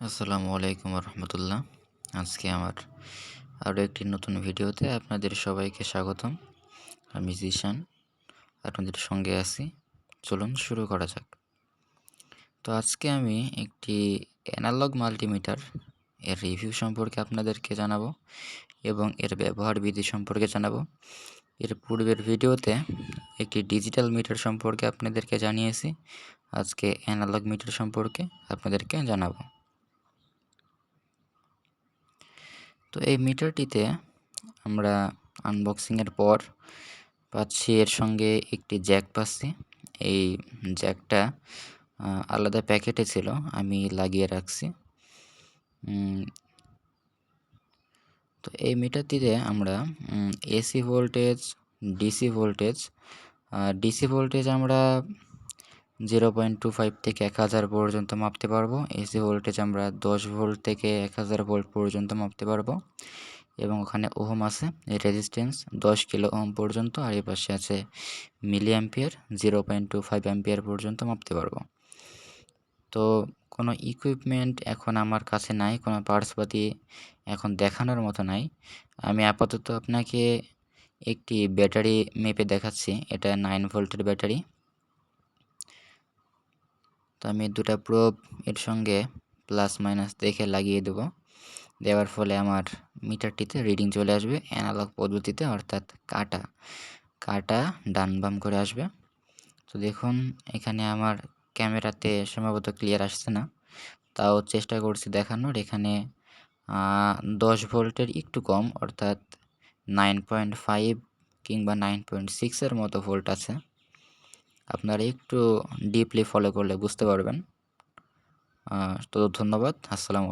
আসসালামু আলাইকুম রহমতুল্লাহ আজকে আমার আরও একটি নতুন ভিডিওতে আপনাদের সবাইকে স্বাগতম। আমি জিশান, আপনাদের সঙ্গে আছি। চলুন শুরু করা যাক। তো আজকে আমি একটি অ্যানালগ মাল্টিমিটার এর রিভিউ সম্পর্কে আপনাদেরকে জানাব এবং এর ব্যবহার বিধি সম্পর্কে জানাব। এর পূর্বের ভিডিওতে একটি ডিজিটাল মিটার সম্পর্কে আপনাদেরকে জানিয়েছি। আজকে অ্যানালগ মিটার সম্পর্কে আপনাদেরকে জানাব। তো এই মিটারটিতে আমরা আনবক্সিংয়ের পর পাচ্ছি এর সঙ্গে একটি জ্যাক পাচ্ছি। এই জ্যাকটা আলাদা প্যাকেটে ছিল, আমি লাগিয়ে রাখছি। তো এই মিটারটিতে আমরা AC voltage DC voltage DC voltage আমরা জিরো পয়েন্ট টু ফাইভ থেকে এক হাজার পর্যন্ত মাপতে পারব। এসি ভোল্টেজ আমরা দশ ভোল্ট থেকে এক হাজার ভোল্ট পর্যন্ত মাপতে পারব। এবং ওখানে ওহম আছে রেজিস্ট্যান্স দশ কিলো ওহম পর্যন্ত, আর এ পাশে আছে milliampere zero point two five ampere পর্যন্ত মাপতে পারব। তো কোনো ইকুইপমেন্ট এখন আমার কাছে নাই, কোনো পার্টসপাতি এখন দেখানোর মতো নাই। আমি আপাতত আপনাকে একটি ব্যাটারি মেপে দেখাচ্ছি, এটা নাইন ভোল্টের ব্যাটারি আমি দুটা প্রোব এর সঙ্গে প্লাস মাইনাস দেখে লাগিয়ে দেব। দেওয়ার ফলে আমার মিটারটিতে রিডিং চলে আসবে অ্যানালগ পদ্ধতিতে অর্থাৎ কাটা। কাটা ডান বাম করে আসবে। তো দেখুন, এখানে আমার ক্যামেরাতে সম্ভবত ক্লিয়ার আসছে না। তাও চেষ্টা করছি দেখানোর। এখানে দশ ভোল্টের একটু কম, অর্থাৎ নাইন পয়েন্ট ফাইভ কিংবা নাইন পয়েন্ট সিক্সের মতো ভোল্ট আছে। আপনারা একটু ডিপলি ফলো করলে বুঝতে পারবেন। তো ধন্যবাদ আসসালামু